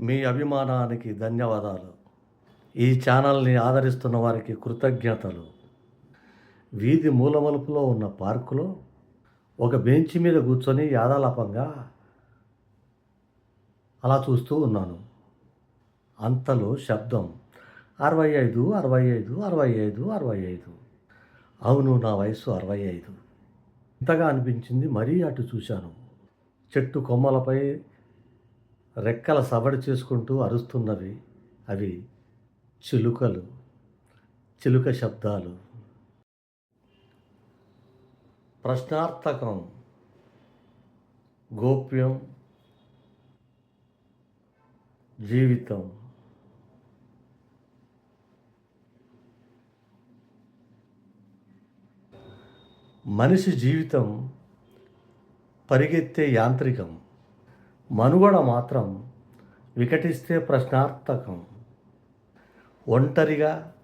మీ అభిమానానికి ధన్యవాదాలు. ఈ ఛానల్ని ఆదరిస్తున్న వారికి కృతజ్ఞతలు. వీధి మూలమలుపులో ఉన్న పార్కులో ఒక బెంచ్ మీద కూర్చొని యాదాలాపంగా అలా చూస్తూ ఉన్నాను. అంతలో శబ్దం అరవై ఐదు అరవై ఐదు అరవై ఐదు అరవై ఐదు. అవును నా వయసు అరవై ఐదు. ఇంతగా అనిపించింది మరీ అటు చూశాను. చెట్టు కొమ్మలపై రెక్కల సవడి చేసుకుంటూ అరుస్తున్నవి అవి చిలుకలు చిలుక శబ్దాలు. ప్రశ్నార్థకం. గోప్యం. జీవితం. మనిషి జీవితం పరిగెత్తే యాంత్రికం. మనుగడ మాత్రం వికటిస్తే ప్రశ్నార్థకం. ఒంటరిగా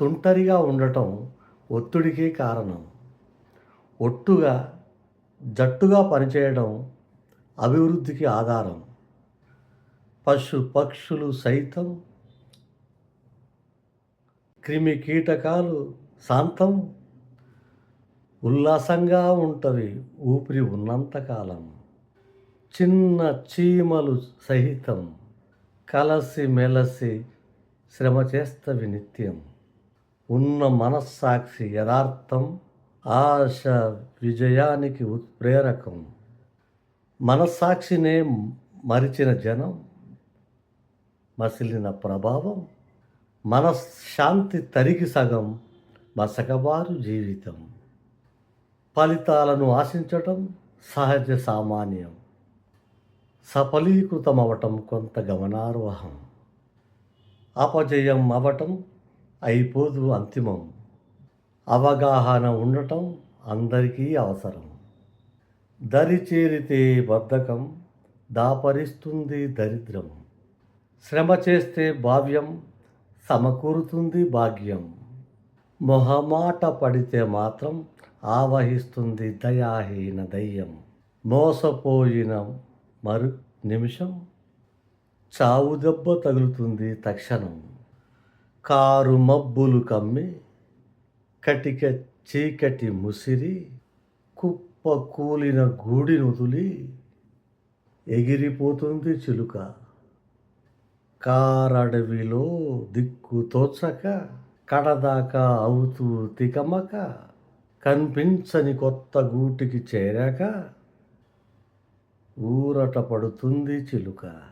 తుంటరిగా ఉండటం ఒత్తిడికే కారణం. ఒట్టుగా జట్టుగా పనిచేయడం అభివృద్ధికి ఆధారం. పశు పక్షులు సైతం క్రిమి కీటకాలు శాంతం ఉల్లాసంగా ఉంటవి ఊపిరి ఉన్నంతకాలం. చిన్న చీమలు సహితం కలసి మెలసి శ్రమ చేస్తవి నిత్యం. ఉన్న మనస్సాక్షి యథార్థం ఆశ విజయానికి ఉత్ప్రేరకం. మనస్సాక్షినే మరిచిన జనం మసిలిన ప్రభావం. మనశ్శాంతి తరిగి సగం మసకబారు జీవితం. ఫలితాలను ఆశించటం సహజ సామాన్యం. సఫలీకృతమవటం కొంత గమనార్హం. అపజయం అవటం అయిపోదు అంతిమం. అవగాహన ఉండటం అందరికీ అవసరం. దరి చేరితే బద్ధకం దాపరిస్తుంది దరిద్రం. శ్రమ చేస్తే భావ్యం సమకూరుతుంది భాగ్యం. మొహమాట పడితే మాత్రం ఆవహిస్తుంది దయాహీన దయ్యం. మోసపోయిన మరు నిమిషం. చావు దెబ్బ తగులుతుంది తక్షణం. కారు మబ్బులు కమ్మి కటిక చీకటి ముసిరి కుప్ప కూలిన గూడి నుదులి ఎగిరిపోతుంది చిలుక. కారడవిలో దిక్కు తోచక కడదాకా అవుతూ తికమక కనిపించని కొత్త గూటికి చేరాక ఊరట పడుతుంది చిలుక.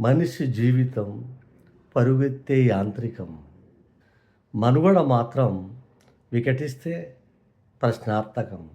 మనిషి జీవితం పరుగెత్తే యాంత్రికం. మనుగడ మాత్రం వికటిస్తే ప్రశ్నార్థకం.